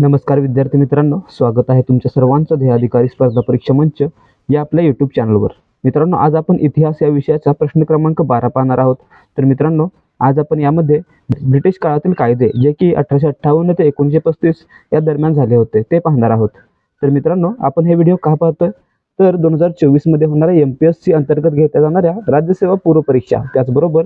नमस्कार विद्यार्थी मित्रांनो स्वागत आहे तुमच्या सर्वांचं ध्येयाधिकारी स्पर्धा परीक्षा मंच या आपल्या यूट्यूब चॅनलवर मित्रांनो आज आपण इतिहास या विषयाचा प्रश्न क्रमांक बारा पाहणार आहोत. तर मित्रांनो आज आपण यामध्ये ब्रिटिश काळातील कायदे जे की अठराशे अठ्ठावन्न ते एकोणीसशे पस्तीस या दरम्यान झाले होते ते पाहणार आहोत. तर मित्रांनो आपण हे व्हिडिओ का पाहतोय? तर दोन हजार चोवीसमध्ये होणाऱ्या एम पी एस सी अंतर्गत घेतल्या जाणाऱ्या राज्यसेवा पूर्वपरीक्षा त्याचबरोबर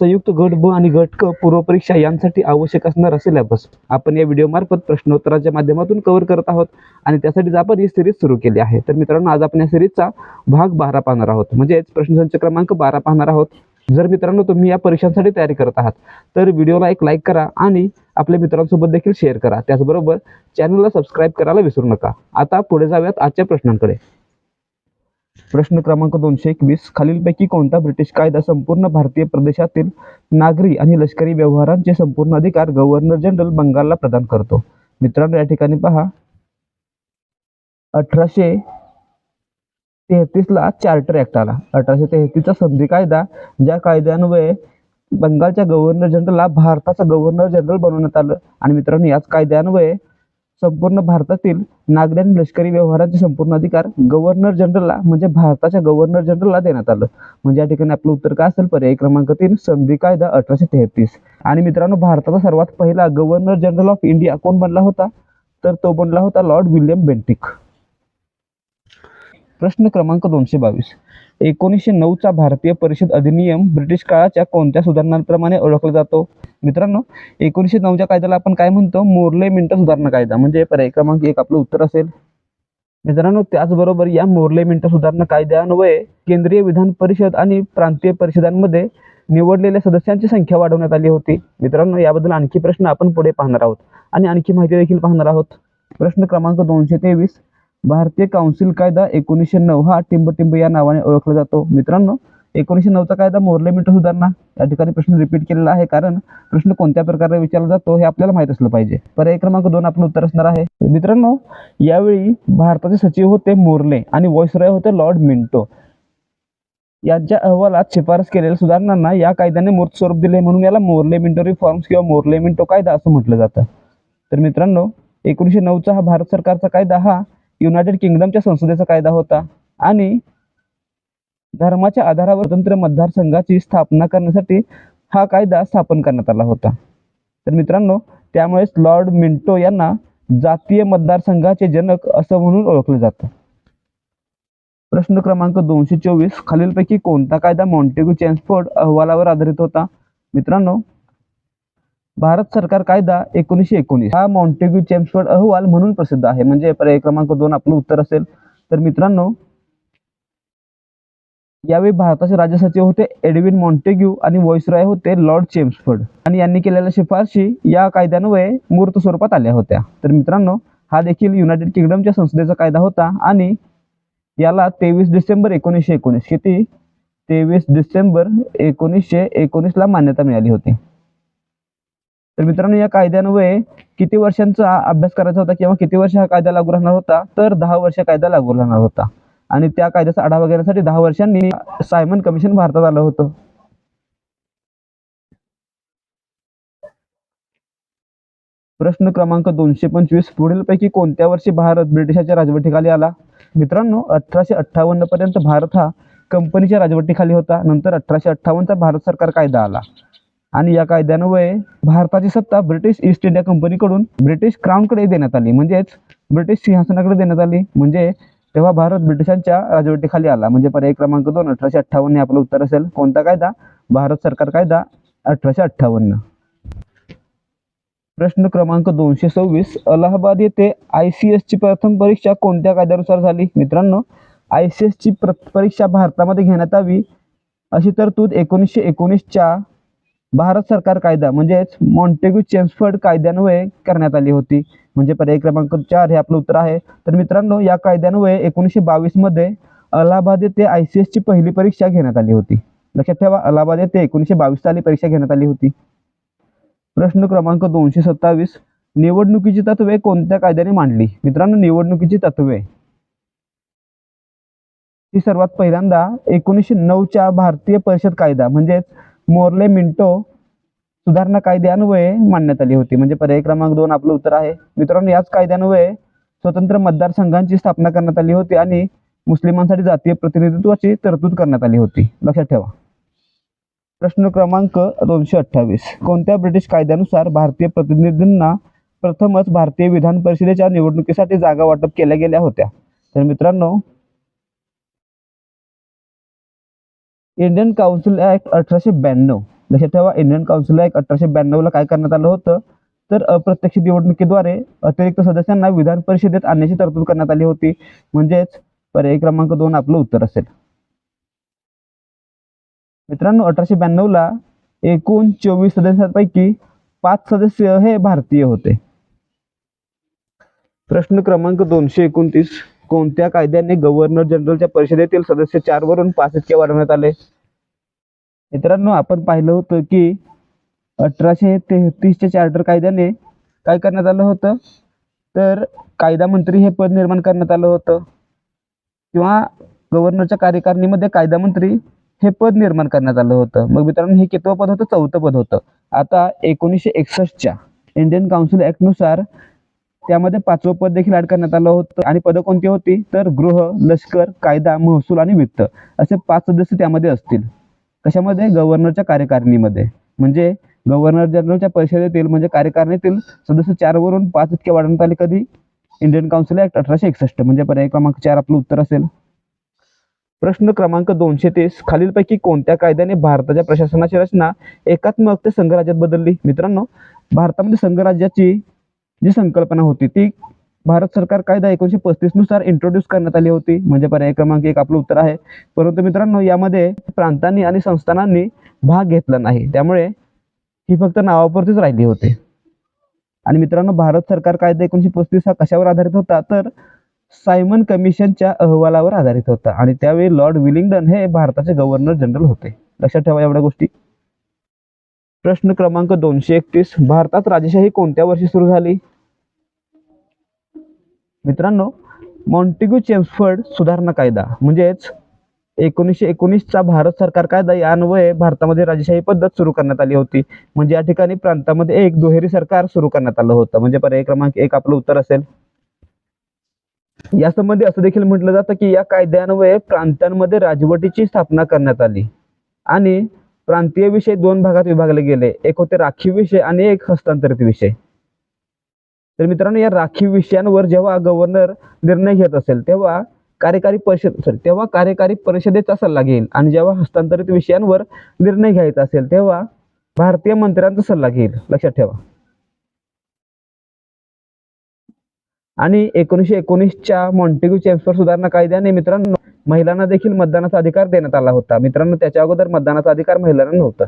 संयुक्त गट ब आणि गट क पूर्वपरीक्षा यांसाठी आवश्यक असणारा सिलेबस आपण या व्हिडिओमार्फत प्रश्नोत्तराच्या माध्यमातून कव्हर करत आहोत आणि त्यासाठीच आपण ही सिरीज सुरू केली आहे. तर मित्रांनो आज आपण या सिरीजचा भाग बारा पाहणार आहोत. म्हणजेच प्रश्नसंच क्रमांक बारा पाहणार आहोत. जर मित्रांनो तुम्ही या परीक्षांसाठी तयारी करत आहात तर व्हिडिओला एक लाईक करा आणि आपल्या मित्रांसोबत देखील शेअर करा. त्याचबरोबर चॅनलला सबस्क्राईब करायला विसरू नका. आता पुढे जाऊयात आजच्या प्रश्नांकडे. प्रश्न क्रमांक दोनशे एकवीस. खालीलपैकी कोणता ब्रिटिश कायदा संपूर्ण भारतीय प्रदेशातील नागरी आणि लष्करी व्यवहारांचे संपूर्ण अधिकार गव्हर्नर जनरल बंगालला प्रदान करतो? मित्रांनो या ठिकाणी पहा. अठराशे तेहतीसला चार्टर ऍक्ट आला. अठराशे तेहतीसचा संधी कायदा ज्या कायद्यान्वये बंगालच्या गव्हर्नर जनरलला भारताचा गव्हर्नर जनरल बनवण्यात आलं. आणि मित्रांनो याच कायद्यान्वये संपूर्ण भारतातील नागरी आणि लष्करी व्यवहारांचे संपूर्ण अधिकार गव्हर्नर जनरलला म्हणजे भारताच्या गव्हर्नर जनरलला देण्यात आलं. म्हणजे या ठिकाणी आपलं उत्तर काय असेल? पर्याय क्रमांक तीन संधी कायदा अठराशे तेहतीस. आणि मित्रांनो भारताचा सर्वात पहिला गव्हर्नर जनरल ऑफ इंडिया कोण बनला होता? तर तो बनला होता लॉर्ड विल्यम बेंटिक प्रश्न क्रमांक दोनशे बावीस. एकोणीसशे नऊचा भारतीय परिषद अधिनियम ब्रिटिश काळाच्या कोणत्या सुधारणांप्रमाणे ओळखला जातो? मित्रांनो एकोणीसशे नऊच्या कायद्याला आपण काय म्हणतो? मोर्ले मिंटो सुधारणा कायदा. म्हणजे पर्याय क्रमांक एक आपलं उत्तर असेल. मित्रांनो त्याचबरोबर या मोर्ले मिंटो सुधारणा कायद्यान्वये केंद्रीय विधान परिषद आणि प्रांतीय परिषदांमध्ये निवडलेल्या सदस्यांची संख्या वाढवण्यात आली होती. मित्रांनो याबद्दल आणखी प्रश्न आपण पुढे पाहणार आहोत. आणि आणखी माहिती देखील पाहणार आहोत. प्रश्न क्रमांक दोनशे तेवीस. भारतीय काउन्सिल कायदा एकोणीसशे नऊ हा टिंब या नावाने ओळखला जातो. मित्रांनो एकोणीसशे नऊचा कायदा मोरले मिंटो सुधारणा या ठिकाणी प्रश्न रिपीट केलेला आहे. कारण प्रश्न कोणत्या प्रकारे विचारला जातो हे आपल्याला माहीत असलं पाहिजे. पर्याय क्रमांक दोन आपण उत्तर असणार आहे. मित्रांनो यावेळी भारताचे सचिव होते मोर्ले आणि वॉइसरॉय होते लॉर्ड मिंटो. यांच्या अहवालात शिफारस केलेल्या सुधारणांना या कायद्याने मूर्त स्वरूप दिले. म्हणून याला मोरले मिंटो रिफॉर्म्स किंवा मोरले मिंटो कायदा असं म्हटलं जातं. तर मित्रांनो एकोणीसशे नऊचा हा भारत सरकारचा कायदा हा युनायटेड किंगडमच्या संसदेचा कायदा होता आणि धर्माच्या आधारावर स्वतंत्र मतदारसंघाची स्थापना करण्यासाठी हा कायदा स्थापन करण्यात आला होता. तर मित्रांनो त्यामुळेच लॉर्ड मिंटो यांना जातीय मतदारसंघाचे जनक असं म्हणून ओळखलं जातं. प्रश्न क्रमांक दोनशे चोवीस खालीलपैकी कोणता कायदा मॉन्टेग्यू चॅन्सफोर्ड अहवालावर आधारित होता? मित्रांनो भारत सरकार कायदा एकोणीसशे एकोणीस. हा मॉन्टेग्यू चेम्सफर्ड अहवाल म्हणून प्रसिद्ध आहे. म्हणजे पर्याय क्रमांक दोन आपलं उत्तर असेल. तर मित्रांनो यावेळी भारताचे राज्य सचिव होते एडविन मॉन्टेग्यू आणि व्हॉइसरॉय होते लॉर्ड चेम्सफर्ड आणि यांनी केलेल्या शिफारशी या कायद्यान्वये मूर्त स्वरूपात आल्या होत्या. तर मित्रांनो हा देखील युनायटेड किंगडमच्या संसदेचा कायदा होता आणि याला तेवीस डिसेंबर एकोणीसशे एकोणीस किती? तेवीस डिसेंबर एकोणीसशे एकोणीसला मान्यता मिळाली होती. तर मित्रांनो या कायद्यान्वये किती वर्षांचा अभ्यास करायचा होता किंवा किती वर्ष हा कायदा लागू राहणार होता तर दहा वर्ष कायदा लागू राहणार होता. आणि त्या कायद्याचा आढावा घेण्यासाठी दहा वर्षांनी सायमन कमिशन भारतात आलं होतं. प्रश्न क्रमांक दोनशे पंचवीस. पुढीलपैकी कोणत्या वर्षी भारत ब्रिटिशाच्या राजवटीखाली आला? मित्रांनो अठराशे अठ्ठावन्न पर्यंत भारत हा कंपनीच्या राजवटीखाली होता. नंतर अठराशे अठ्ठावन्नचा भारत सरकार कायदा आला. आणि या कायद्यान्वये भारताची सत्ता ब्रिटिश ईस्ट इंडिया कंपनीकडून ब्रिटिश क्राऊनकडे देण्यात आली. म्हणजेच ब्रिटिश सिंहासनाकडे देण्यात आली. म्हणजे तेव्हा भारत ब्रिटिशांच्या राजवटीखाली आला. म्हणजे पर्याय क्रमांक दोन अठराशे अठ्ठावन्न हे आपलं उत्तर असेल. कोणता कायदा? भारत सरकार कायदा अठराशे अठ्ठावन्न. प्रश्न क्रमांक दोनशे सव्वीस. अलाहाबाद येथे आय सी एसची प्रथम परीक्षा कोणत्या कायद्यानुसार झाली? मित्रांनो आय सी एसची प्र परीक्षा भारतामध्ये घेण्यात यावी अशी तरतूद एकोणीसशे एकोणीसच्या भारत सरकार कायदा म्हणजेच मॉन्टेग्यू चेम्सफर्ड कायद्यान्वये करण्यात आली होती. म्हणजे पर्याय क्रमांक चार हे आपलं उत्तर आहे. तर मित्रांनो या कायद्यान्वये एकोणीसशे बावीसमध्ये अलाहाबाद येथे आय सी एसची पहिली परीक्षा घेण्यात आली होती. लक्षात ठेवा अलाहाबाद येथे एकोणीसशे बावीस साली परीक्षा घेण्यात आली होती. प्रश्न क्रमांक दोनशे सत्तावीस. निवडणुकीची तत्वे कोणत्या कायद्याने मांडली? मित्रांनो निवडणुकीची तत्वे. ही सर्वात पहिल्यांदा एकोणीसशे नऊच्या भारतीय परिषद कायदा म्हणजेच मोर्ले मिंटो सुधारणा कायद्यान्वये मांडण्यात आली होती. म्हणजे पर्याय क्रमांक दोन आपलं उत्तर आहे. मित्रांनो याच कायद्यान्वये स्वतंत्र मतदारसंघांची स्थापना करण्यात आली होती आणि मुस्लिमांसाठी जातीय प्रतिनिधित्वाची तरतूद करण्यात आली होती. लक्षात ठेवा. प्रश्न क्रमांक दोनशे अठ्ठावीस. कोणत्या ब्रिटिश कायद्यानुसार भारतीय प्रतिनिधींना प्रथमच भारतीय विधान परिषदेच्या निवडणुकीसाठी जागा वाटप केल्या गेल्या होत्या? तर मित्रांनो इंडियन काउन्सिल ऍक्ट अठराशे ब्याण्णव. लक्षात ठेवा इंडियन काउन्सिल ऍक्ट अठराशे ब्याण्णवला काय करण्यात आलं होतं? तर अप्रत्यक्ष निवडणुकीद्वारे अतिरिक्त सदस्यांना विधान परिषदेत आणण्याची तरतूद करण्यात आली होती. म्हणजेच पर्याय क्रमांक दोन आपलं उत्तर असेल. मित्रांनो अठराशे ब्याण्णवला एकूण चोवीस सदस्यांपैकी पाच सदस्य हे भारतीय होते. प्रश्न क्रमांक दोनशे एकोणतीस. कोणत्या कायद्याने गव्हर्नर जनरलच्या परिषदेतील सदस्य चार वरून पाच इतके वाढवण्यात आले? मित्रांनो आपण पाहिलं होतं की अठराशे तेहतीसच्या चार्टर कायद्याने काय करण्यात आलं होतं? तर कायदा मंत्री हे पद निर्माण करण्यात आलं होतं. किंवा गव्हर्नरच्या कार्यकारिणीमध्ये कायदा मंत्री हे पद निर्माण करण्यात आलं होतं. मग मित्रांनो हे कितवं पद होतं? चौथं पद होतं. आता एकोणीसशे एकसष्टच्या इंडियन काउन्सिल ॲक्टनुसार त्यामध्ये पाचवं पद देखील ऍड करण्यात आलं होतं. आणि पदं कोणती होती? तर गृह लष्कर कायदा महसूल आणि वित्त. असे पाच सदस्य त्यामध्ये असतील. कशामध्ये? गव्हर्नरच्या कार्यकारिणीमध्ये. म्हणजे गव्हर्नर जनरलच्या परिषदेतील म्हणजे कार्यकारिणीतील सदस्य चारवरून पाच इतके वाढवण्यात आले कधी? इंडियन काउन्सिल ऍक्ट अठराशे एकसष्ट. म्हणजे पर्याय क्रमांक चार आपलं उत्तर असेल. प्रश्न क्रमांक दोनशे तीस. खालीलपैकी कोणत्या कायद्याने भारताच्या प्रशासनाची रचना एकात्मक ते संघराज्यात बदलली? मित्रांनो भारतामध्ये संघराज्याची जी संकल्पना होती ती भारत सरकार कायदा एकोणीशे पस्तीसनुसार इंट्रोड्यूस करण्यात आली होती. म्हणजे पर्याय क्रमांक एक आपलं उत्तर आहे. परंतु मित्रांनो यामध्ये प्रांतांनी आणि संस्थानांनी भाग घेतला नाही. त्यामुळे ही फक्त नावापुरतीच राहिली होती. आणि मित्रांनो भारत सरकार कायदा एकोणीशे पस्तीस हा कशावर आधारित होता? तर सायमन कमिशनच्या अहवालावर आधारित होता. आणि त्यावेळी लॉर्ड विलिंग्डन हे भारताचे गव्हर्नर जनरल होते. लक्षात ठेवा एवढ्या गोष्टी. प्रश्न क्रमांक दोनशे एकतीस. भारतात राजेशाही कोणत्या वर्षी सुरू झाली? मित्रांनो मॉन्टिग्यू चेम्सफर्ड सुधारणा कायदा म्हणजेच एकोणीसशे एकोणीसचा भारत सरकार कायदा या अन्वये भारतामध्ये राजेशाही पद्धत सुरू करण्यात आली होती. म्हणजे या ठिकाणी प्रांतामध्ये एक दुहेरी सरकार सुरू करण्यात आलं होतं. म्हणजे पर्याय क्रमांक एक आपलं उत्तर असेल. यासंबंधी असं देखील म्हटलं जातं की या कायद्यान्वये प्रांतांमध्ये राजवटीची स्थापना करण्यात आली. आणि प्रांतीय विषय दोन भागात विभागले गेले. एक होते राखीव विषय आणि एक हस्तांतरित विषय. तर मित्रांनो या राखीव विषयांवर जेव्हा गव्हर्नर निर्णय घेत असेल तेव्हा कार्यकारी परिषद सॉरी तेव्हा कार्यकारी परिषदेचा सल्ला घेईल. आणि जेव्हा हस्तांतरित विषयांवर निर्णय घ्यायचा असेल तेव्हा भारतीय मंत्र्यांचा सल्ला घेईल. लक्षात ठेवा. आणि एकोणीसशे एकोणीसच्या मॉन्टेग्यू चेम्सफोर्ड सुधारणा कायद्याने मित्रांनो महिलांना देखील मतदानाचा अधिकार देण्यात आला होता. मित्रांनो त्याच्या अगोदर मतदानाचा अधिकार महिलांना नव्हता.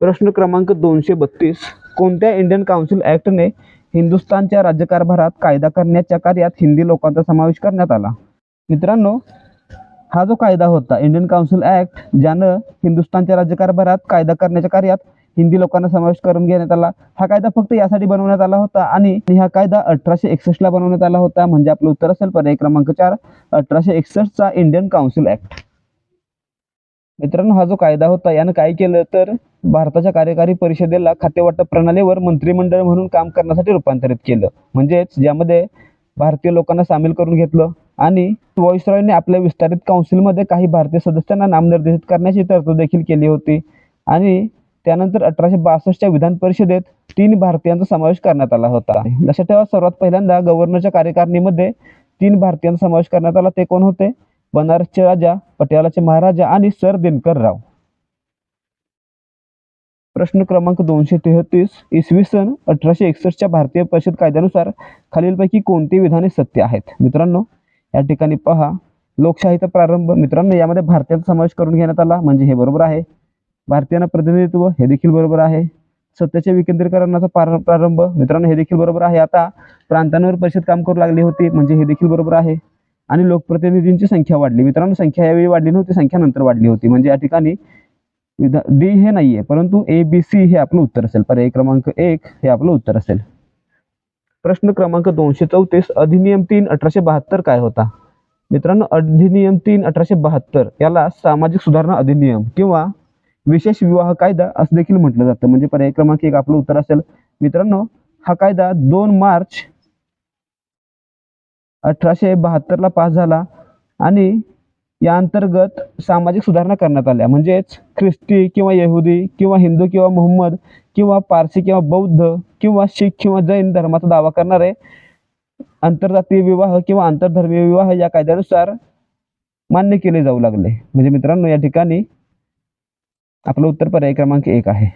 प्रश्न क्रमांक दोनशे बत्तीस. कोणत्या इंडियन काउन्सिल ॲक्टने हिंदुस्थानच्या राज्यकारभारात कायदा करण्याच्या कार्यात हिंदी लोकांचा समावेश करण्यात आला? मित्रांनो हा जो कायदा होता इंडियन काउन्सिल ॲक्ट ज्यानं हिंदुस्थानच्या राज्यकारभारात कायदा करण्याच्या कार्यात हिंदी लोकांना समावेश करून घेण्यात आला हा कायदा फक्त यासाठी बनवण्यात आला होता आणि हा कायदा अठराशे एकसष्टला बनवण्यात आला होता. म्हणजे आपलं उत्तर असेल पर्याय क्रमांक चार अठराशे एकसष्टचा इंडियन काउन्सिल ॲक्ट मित्रांनो हा जो कायदा होता यानं काय केलं तर भारताच्या कार्यकारी परिषदेला खातेवाटप प्रणालीवर मंत्रिमंडळ म्हणून काम करण्यासाठी रूपांतरित केलं. म्हणजेच ज्यामध्ये भारतीय लोकांना सामील करून घेतलं आणि व्हॉइसरॉयने आपल्या विस्तारित काउन्सिलमध्ये काही भारतीय सदस्यांना नामनिर्देशित करण्याची तरतूद देखील केली होती. आणि त्यानंतर अठराशे बासष्टच्या विधान परिषदेत तीन भारतीयांचा समावेश करण्यात आला होता. लक्षात ठेवा सर्वात पहिल्यांदा गव्हर्नरच्या कार्यकारिणीमध्ये तीन भारतीयांचा समावेश करण्यात आला. ते कोण होते? बनारसचे राजा पटियालाचे महाराजा आणि सर दिनकर राव. प्रश्न क्रमांक दोनशे तेहतीस इसवी सन अठराशे एकसष्टच्या भारतीय परिषद कायद्यानुसार खालीलपैकी कोणती विधाने सत्य आहेत? मित्रांनो या ठिकाणी पहा. लोकशाहीचा प्रारंभ मित्रांनो यामध्ये भारतीयांचा समावेश करून घेण्यात आला म्हणजे हे बरोबर आहे. भारतीयांना प्रतिनिधित्व हे देखील बरोबर आहे. सत्याच्या विकेंद्रीकरणाचा प्रारंभ मित्रांनो हे देखील बरोबर आहे. आता प्रांतांवर परिषद काम करू लागली होती म्हणजे हे देखील बरोबर आहे. आणि लोकप्रतिनिधींची संख्या वाढली. मित्रांनो संख्या यावेळी वाढली नव्हती संख्या नंतर वाढली होती. म्हणजे या ठिकाणी विधा डी हे नाहीये परंतु ए बी सी हे आपलं उत्तर असेल. पर्याय क्रमांक एक हे आपलं उत्तर असेल. प्रश्न क्रमांक दोनशे चौतीस अधिनियम तीन अठराशे बहात्तर काय होता? मित्रांनो अधिनियम तीन अठराशे बहात्तर याला सामाजिक सुधारणा अधिनियम किंवा विशेष विवाह कायदा असं देखील म्हटलं जातं. म्हणजे पर्याय क्रमांक एक आपलं उत्तर असेल. मित्रांनो हा कायदा दोन मार्च अठराशे बहात्तरला पास झाला आणि या अंतर्गत सामाजिक सुधारणा करण्यात आल्या. म्हणजेच ख्रिस्ती किंवा यहुदी किंवा हिंदू किंवा मोहम्मद किंवा पारसी किंवा बौद्ध किंवा शीख किंवा जैन धर्माचा दावा करणारे आंतरजातीय विवाह किंवा आंतरधर्मीय विवाह या कायद्यानुसार मान्य केले जाऊ लागले. म्हणजे मित्रांनो या ठिकाणी आपलं उत्तर पर्याय क्रमांक एक आहे.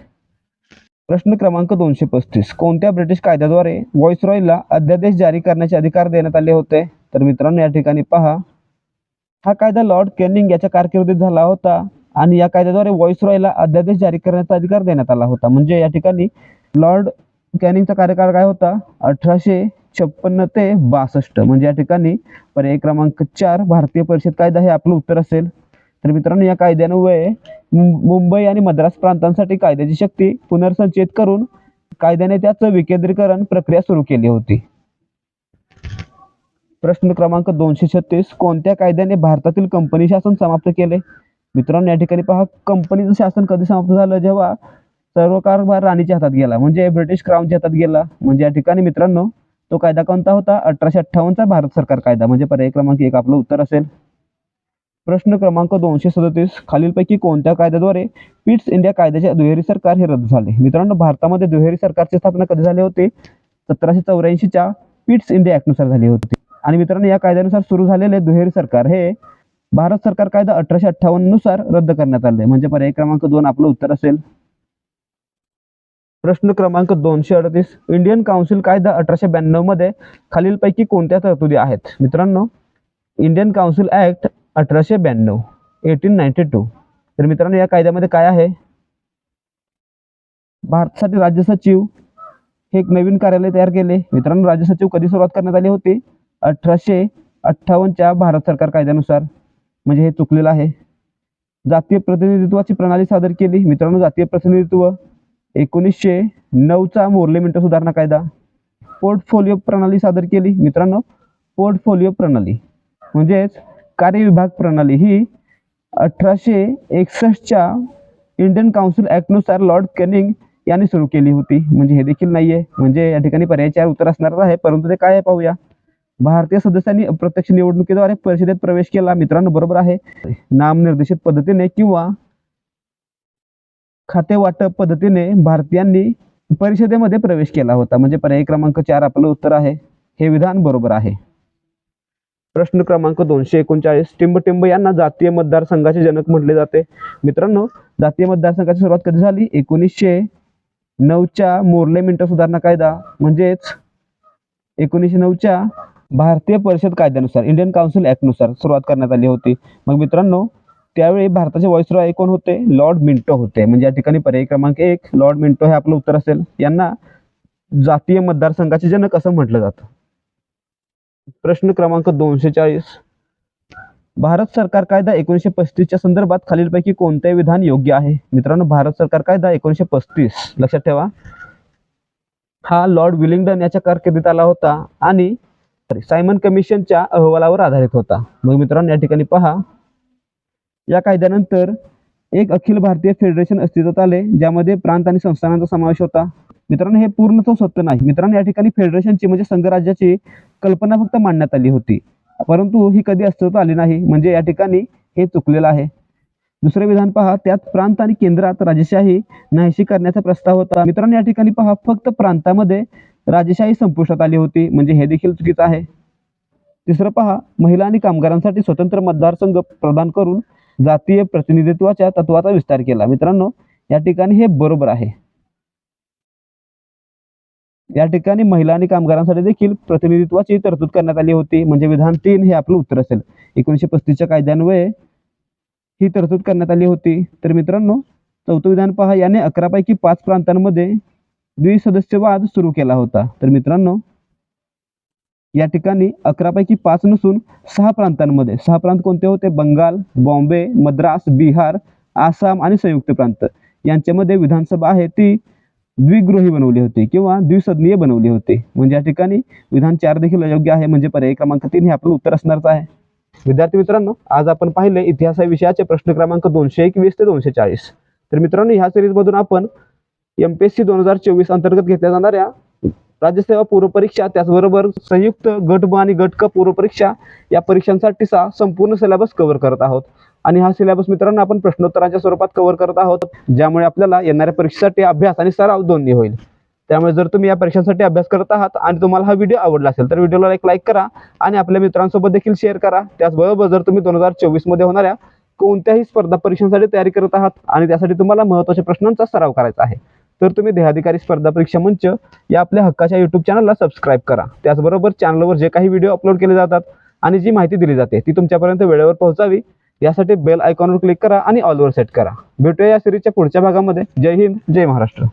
प्रश्न क्रमांक दोनशे पस्तीस. कोणत्या ब्रिटिश कायद्याद्वारे व्हॉइसरॉयला अध्यादेश जारी करण्याचे अधिकार देण्यात आले होते? तर मित्रांनो या ठिकाणी पहा. हा कायदा लॉर्ड केनिंग याच्या कारकिर्दीत झाला होता आणि या कायद्याद्वारे व्हॉइसरॉयला अध्यादेश जारी करण्याचा अधिकार देण्यात आला होता. म्हणजे या ठिकाणी लॉर्ड कॅनिंगचा कार्यकाळ काय होता? अठराशे छप्पन्न ते बासष्ट. म्हणजे या ठिकाणी पर्याय क्रमांक चार भारतीय परिषद कायदा हे आपलं उत्तर असेल. तर मित्रांनो या कायद्यान्वये मुंबई आणि मद्रास प्रांतांसाठी कायद्याची शक्ती पुनर्संचयित करून कायद्याने त्याचं विकेंद्रीकरण प्रक्रिया सुरू केली होती. प्रश्न क्रमांक दोनशे छत्तीस कोणत्या कायद्याने भारतातील कंपनी शासन समाप्त केले? मित्रांनो या ठिकाणी पहा कंपनीचं शासन कधी समाप्त झालं? जेव्हा सर्व कारभार राणीच्या हातात गेला म्हणजे ब्रिटिश क्राऊनच्या हातात गेला. म्हणजे या ठिकाणी मित्रांनो तो कायदा कोणता होता? अठराशे अठ्ठावन्नचा भारत सरकार कायदा. म्हणजे पर्याय क्रमांक एक आपलं उत्तर असेल. प्रश्न क्रमांक दोनशे सदतीस खालीलपैकी कोणत्या कायद्याद्वारे पिट्स इंडिया कायद्याचे दुहेरी सरकार हे रद्द झाले? मित्रांनो भारतामध्ये दुहेरी सरकारची स्थापना कधी झाली होती? सतराशे चौऱ्याऐंशीच्या पिट्स इंडिया ऍक्टनुसार झाली होती. आणि मित्रांनो या कायद्यानुसार सुरू झालेले दुहेरी सरकार हे भारत सरकार कायदा अठराशे अठ्ठावन्ननुसार रद्द करण्यात आले. म्हणजे पर्याय क्रमांक दोन आपलं उत्तर असेल. प्रश्न क्रमांक दोनशे अडतीस इंडियन काउन्सिल कायदा अठराशे ब्याण्णवमध्ये खालीलपैकी कोणत्या तरतुदी आहेत? मित्रांनो इंडियन काउन्सिल ऍक्ट अठराशे ब्याण्णव एटीन नाईन्टी टू तर मित्रांनो या कायद्यामध्ये काय आहे? भारतासाठी राज्य सचिव हे एक नवीन कार्यालय तयार केले. मित्रांनो राज्य सचिव कधी सुरुवात करण्यात आली होती? अठराशे अठ्ठावन्नच्या भारत सरकार कायद्यानुसार. म्हणजे हे चुकलेलं आहे. जातीय प्रतिनिधित्वाची प्रणाली सादर केली. मित्रांनो जातीय प्रतिनिधित्व एकोणीसशे नऊचा मोर्ले मिंटो सुधारणा कायदा. पोर्टफोलिओ प्रणाली सादर केली. मित्रांनो पोर्टफोलिओ प्रणाली. म्हणजेच कार्यविभाग प्रणाली ही अठराशे एकसष्टच्या इंडियन काउन्सिल ॲक्टनुसार लॉर्ड कनिंग यांनी सुरू केली होती. म्हणजे हे देखील नाही आहे म्हणजे या ठिकाणी पर्याय चार उत्तर असणारच आहे परंतु ते काय आहे पाहूया. भारतीय सदस्यांनी अप्रत्यक्ष निवडणुकीद्वारे परिषदेत प्रवेश केला. मित्रांनो बरोबर आहे. नामनिर्देशित पद्धतीने किंवा खाते वाटप पद्धतीने भारतीयांनी परिषदेमध्ये प्रवेश केला होता. म्हणजे पर्याय क्रमांक चार आपलं उत्तर आहे. हे विधान बरोबर आहे. प्रश्न क्रमांक दोनशे एकोणचाळीस. टिंबटिंब यांना जातीय मतदारसंघाचे जनक म्हटले जाते. मित्रांनो जातीय मतदारसंघाची सुरुवात कधी झाली? एकोणीसशे नऊच्या मोर्ले मिंटो सुधारणा कायदा म्हणजेच एकोणीसशे नऊच्या भारतीय परिषद कायद्यानुसार इंडियन काउन्सिल ॲक्टनुसार सुरुवात करण्यात आली होती. मग मित्रांनो त्यावेळी भारताचे व्हॉइसरॉय कोण होते? लॉर्ड मिंटो होते. म्हणजे या ठिकाणी पर्याय क्रमांक एक लॉर्ड मिंटो हे आपलं उत्तर असेल. यांना जातीय मतदारसंघाचे जनक असं म्हटलं जातं. प्रश्न क्रमांक दोनशे चाळीस भारत सरकार कायदा एकोणीसशे पस्तीसच्या संदर्भात खालीलपैकी कोणते विधान योग्य आहे? मित्रांनो भारत सरकार कायदा एकोणीसशे पस्तीस. लक्षात ठेवा. हा लॉर्ड विलिंग्डन याच्या कारकिर्दीत आला होता आणि सायमन कमिशनच्या अहवालावर आधारित होता. मग मित्रांनो या ठिकाणी पहा. या कायद्यानंतर एक अखिल भारतीय फेडरेशन अस्तित्वात आले ज्यामध्ये प्रांत आणि संस्थानांचा समावेश होता. मित्रांनो हे पूर्णतः सत्य नाही. मित्रांनो या ठिकाणी फेडरेशनची म्हणजे संघराज्याची कल्पना फक्त मांडण्यात आली होती. परंतु ही कधी अस्तित्वात आली नाही. म्हणजे या ठिकाणी हे चुकलेलं आहे. दुसरे विधान पहा. त्यात प्रांत आणि केंद्रात राजेशाही नाहीशी करण्याचा प्रस्ताव होता. मित्रांनो या ठिकाणी पहा. फक्त प्रांतामध्ये राजेशाही संपुष्टात आली होती. म्हणजे हे देखील चुकीचं आहे. तिसरं पहा. महिला आणि कामगारांसाठी स्वतंत्र मतदारसंघ प्रदान करून जातीय प्रतिनिधित्वाच्या तत्वाचा विस्तार केला. मित्रांनो या ठिकाणी हे बरोबर आहे. या ठिकाणी महिला आणि कामगारांसाठी देखील प्रतिनिधित्वाची तरतूद करण्यात आली होती. म्हणजे विधान तीन हे आपलं उत्तर असेल. एकोणीसशे पस्तीसच्या कायद्यान्वये ही तरतूद करण्यात आली होती. तर मित्रांनो चौथं विधान पहा. याने अकरापैकी पाच प्रांतांमध्ये द्विसदस्यवाद सुरू केला होता. तर मित्रांनो या ठिकाणी अकरापैकी पाच नसून सहा प्रांतांमध्ये. सहा प्रांत कोणते होते? बंगाल बॉम्बे मद्रास बिहार आसाम आणि संयुक्त प्रांत. यांच्यामध्ये विधानसभा आहे ती द्विगृही बनवली होती किंवा द्विसदनीय बनवली होती. म्हणजे या ठिकाणी विधान चार देखील अयोग्य आहे म्हणजे पर्याय क्रमांक तीन हे आपलं उत्तर असणारच आहे. विद्यार्थी मित्रांनो आज आपण पाहिले इतिहास या विषयाचे प्रश्न क्रमांक दोनशे एकवीस ते दोनशे चाळीस. तर मित्रांनो ह्या सिरीजमधून आपण एम पी एस सी दोन हजार चोवीस अंतर्गत घेतल्या जाणाऱ्या राज्यसेवा पूर्वपरीक्षा त्याचबरोबर संयुक्त गट ब आणि गट क पूर्वपरीक्षा या परीक्षांसाठीचा संपूर्ण सिलेबस कव्हर करत आहोत. आणि हा सिलेबस मित्रांनो आपण प्रश्नोत्तरांच्या स्वरूपात कव्हर करत आहोत. ज्यामुळे आपल्याला येणाऱ्या परीक्षेसाठी अभ्यास आणि सराव दोन्ही होईल. त्यामुळे जर तुम्ही या परीक्षांसाठी अभ्यास करत आहात आणि तुम्हाला हा व्हिडिओ आवडला असेल तर व्हिडिओला एक लाईक करा आणि आपल्या मित्रांसोबत देखील शेअर करा. त्याचबरोबर जर तुम्ही दोन हजार चोवीसमध्ये होणाऱ्या कोणत्याही स्पर्धा परीक्षांसाठी तयारी करत आहात आणि त्यासाठी तुम्हाला महत्त्वाच्या प्रश्नांचा सराव करायचा आहे तर तुम्ही देहाधिकारी स्पर्धा परीक्षा मंच या आपल्या हक्काच्या यूट्यूब चॅनलला सबस्क्राईब करा. त्याचबरोबर चॅनलवर जे काही व्हिडिओ अपलोड केले जातात आणि जी माहिती दिली जाते ती तुमच्यापर्यंत वेळेवर पोहोचावी. यासाठी बेल आयकॉनवर क्लिक करा आणि ऑलवर सेट करा. भेटूया या सिरीजच्या पुढच्या भागामध्ये. जय हिंद जय महाराष्ट्र.